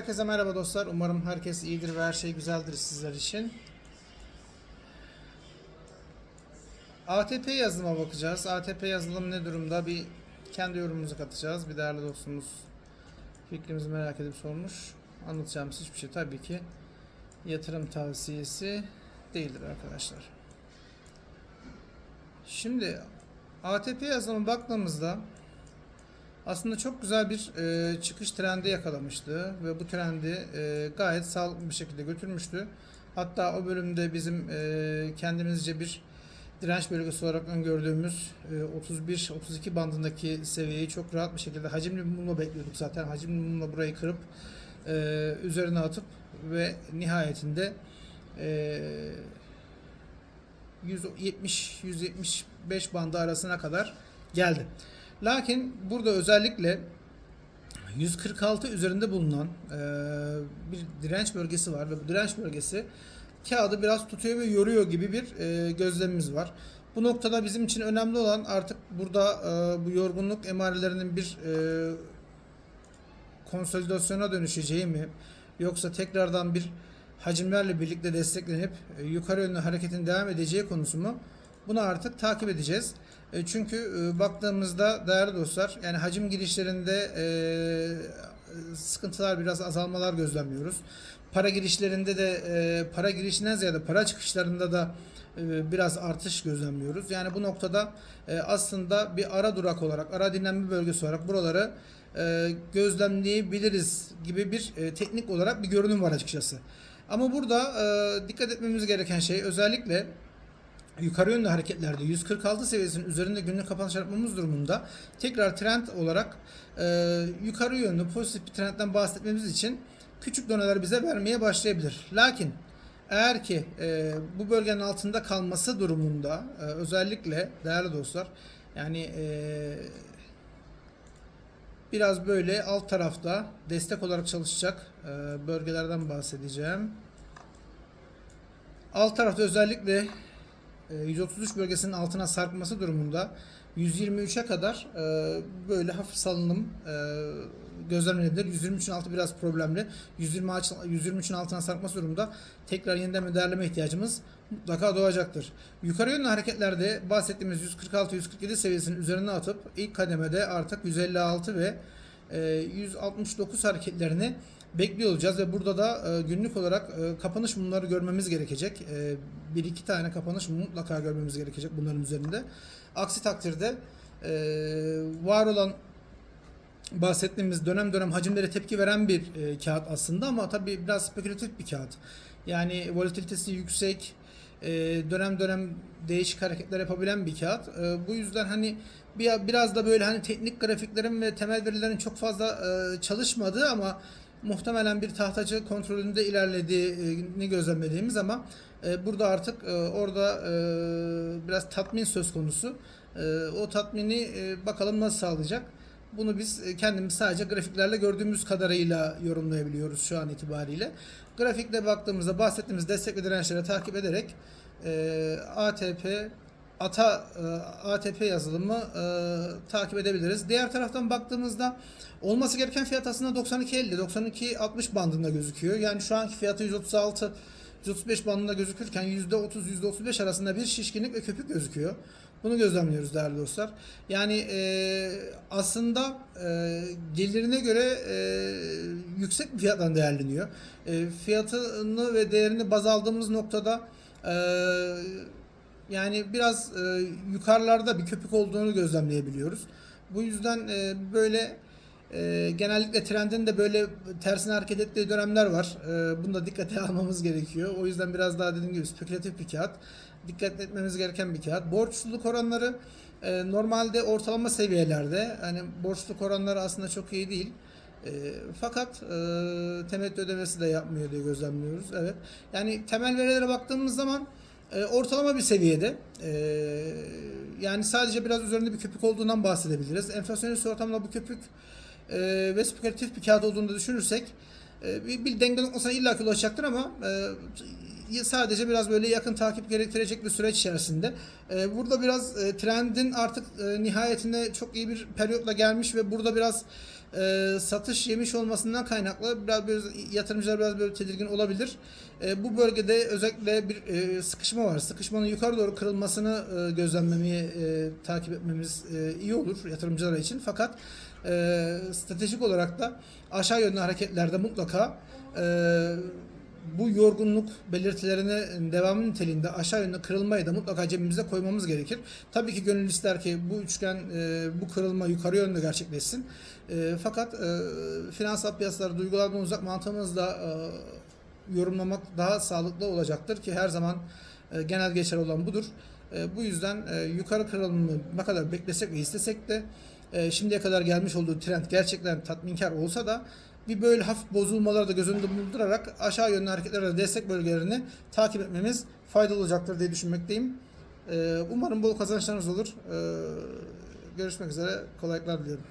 Herkese merhaba dostlar. Umarım herkes iyidir ve her şey güzeldir sizler için. ATP yazılıma bakacağız. ATP yazılım ne durumda? Bir kendi yorumumuzu katacağız. Bir değerli dostumuz fikrimizi merak edip sormuş. Anlatacağımız hiçbir şey tabii ki yatırım tavsiyesi değildir arkadaşlar. Şimdi ATP yazılıma baktığımızda aslında çok güzel bir e, çıkış trendi yakalamıştı ve bu trendi e, gayet sağlıklı bir şekilde götürmüştü. Hatta o bölümde bizim e, kendimizce bir direnç bölgesi olarak öngördüğümüz e, 31-32 bandındaki seviyeyi çok rahat bir şekilde hacimli bir mumla bekliyorduk zaten. Hacimli mumla burayı kırıp e, üzerine atıp ve nihayetinde e, 170-175 bandı arasına kadar geldi. Lakin burada özellikle 146 üzerinde bulunan e, bir direnç bölgesi var ve bu direnç bölgesi kağıdı biraz tutuyor ve yoruyor gibi bir e, gözlemimiz var. Bu noktada bizim için önemli olan artık burada e, bu yorgunluk emarelerinin bir e, konsolidasyona dönüşeceği mi yoksa tekrardan bir hacimlerle birlikte desteklenip e, yukarı yönlü hareketin devam edeceği konusu mu? Bunu artık takip edeceğiz. E, Çünkü e, baktığımızda değerli dostlar yani hacim girişlerinde e, sıkıntılar biraz azalmalar gözlemliyoruz. Para girişlerinde de e, para girişinden ziyade para çıkışlarında da biraz artış gözlemliyoruz. Yani bu noktada aslında bir ara durak olarak, ara dinlenme bölgesi olarak buraları gözlemleyebiliriz gibi bir teknik olarak bir görünüm var açıkçası. Ama burada dikkat etmemiz gereken şey özellikle yukarı yönlü hareketlerde 146 seviyesinin üzerinde günlük kapanış yapmamız durumunda tekrar trend olarak e, yukarı yönlü pozitif bir trendten bahsetmemiz için küçük doneler bize vermeye başlayabilir. Lakin eğer ki e, bu bölgenin altında kalması durumunda e, özellikle değerli dostlar yani e, biraz böyle alt tarafta destek olarak çalışacak e, bölgelerden bahsedeceğim. Alt tarafta özellikle 133 bölgesinin altına sarkması durumunda 123'e kadar e, böyle hafif salınım e, gözlemlenebilir. 123'ün altı biraz problemli. 120 aç- 123'ün altına sarkması durumunda tekrar yeniden bir ihtiyacımız mutlaka doğacaktır. Yukarı yönlü hareketlerde bahsettiğimiz 146-147 seviyesinin üzerine atıp ilk kademede artık 156 ve e, 169 hareketlerini bekliyor olacağız ve burada da e, günlük olarak e, kapanış mumları görmemiz gerekecek. E, bir iki tane kapanış mumu mutlaka görmemiz gerekecek bunların üzerinde. Aksi takdirde e, var olan bahsettiğimiz dönem dönem hacimlere tepki veren bir e, kağıt aslında ama tabii biraz spekülatif bir kağıt. Yani volatilitesi yüksek, e, dönem dönem değişik hareketler yapabilen bir kağıt. E, bu yüzden hani bir, biraz da böyle hani teknik grafiklerin ve temel verilerin çok fazla e, çalışmadığı ama muhtemelen bir tahtacı kontrolünde ilerlediğini gözlemlediğimiz ama e, burada artık e, orada e, biraz tatmin söz konusu. O tatmini bakalım nasıl sağlayacak. Bunu biz kendimiz sadece grafiklerle gördüğümüz kadarıyla yorumlayabiliyoruz şu an itibariyle. Grafikte baktığımızda bahsettiğimiz destek ve dirençleri takip ederek ATP ATA e, ATP yazılımı e, takip edebiliriz. Diğer taraftan baktığımızda olması gereken fiyat aslında 92.50 92.60 bandında gözüküyor. Yani şu anki fiyatı 136 135 bandında gözükürken %30 %35 arasında bir şişkinlik ve köpük gözüküyor. Bunu gözlemliyoruz değerli dostlar. Yani e, aslında e, gelirine göre e, yüksek bir fiyattan değerleniyor. E, fiyatını ve değerini baz aldığımız noktada e, yani biraz e, yukarılarda bir köpük olduğunu gözlemleyebiliyoruz. Bu yüzden e, böyle e, genellikle trendin de böyle tersine hareket ettiği dönemler var. E, bunu da dikkate almamız gerekiyor. O yüzden biraz daha dediğim gibi spekülatif bir kağıt. Dikkat etmemiz gereken bir kağıt. Borçluluk oranları e, normalde ortalama seviyelerde. Hani borçluluk oranları aslında çok iyi değil. E, fakat e, temettü ödemesi de yapmıyor diye gözlemliyoruz. Evet. Yani temel verilere baktığımız zaman e, ortalama bir seviyede. E, yani sadece biraz üzerinde bir köpük olduğundan bahsedebiliriz. Enflasyonist ortamda bu köpük e, ve spekülatif bir kağıt olduğunu düşünürsek bir, bir denge noktasına illaki ulaşacaktır ama e, sadece biraz böyle yakın takip gerektirecek bir süreç içerisinde. E, burada biraz e, trendin artık e, nihayetinde çok iyi bir periyotla gelmiş ve burada biraz e, satış yemiş olmasından kaynaklı biraz, biraz yatırımcılar biraz böyle tedirgin olabilir. E, bu bölgede özellikle bir e, sıkışma var. Sıkışmanın yukarı doğru kırılmasını e, gözlemlemeyi e, takip etmemiz e, iyi olur yatırımcılar için. Fakat e, stratejik olarak da aşağı yönlü hareketlerde mutlaka e, bu yorgunluk belirtilerine devam niteliğinde aşağı yönlü kırılmayı da mutlaka cebimize koymamız gerekir. Tabii ki gönül ister ki bu üçgen e, bu kırılma yukarı yönlü gerçekleşsin. E, fakat e, finansal piyasaları duygulardan uzak mantığımızla e, yorumlamak daha sağlıklı olacaktır ki her zaman e, genel geçer olan budur. E, bu yüzden e, yukarı kırılımı ne kadar beklesek ve istesek de e, şimdiye kadar gelmiş olduğu trend gerçekten tatminkar olsa da bir böyle hafif bozulmaları da göz önünde bulundurarak aşağı yönlü hareketlere de destek bölgelerini takip etmemiz faydalı olacaktır diye düşünmekteyim. E, umarım bol kazançlarınız olur. E, görüşmek üzere. Kolaylıklar diliyorum.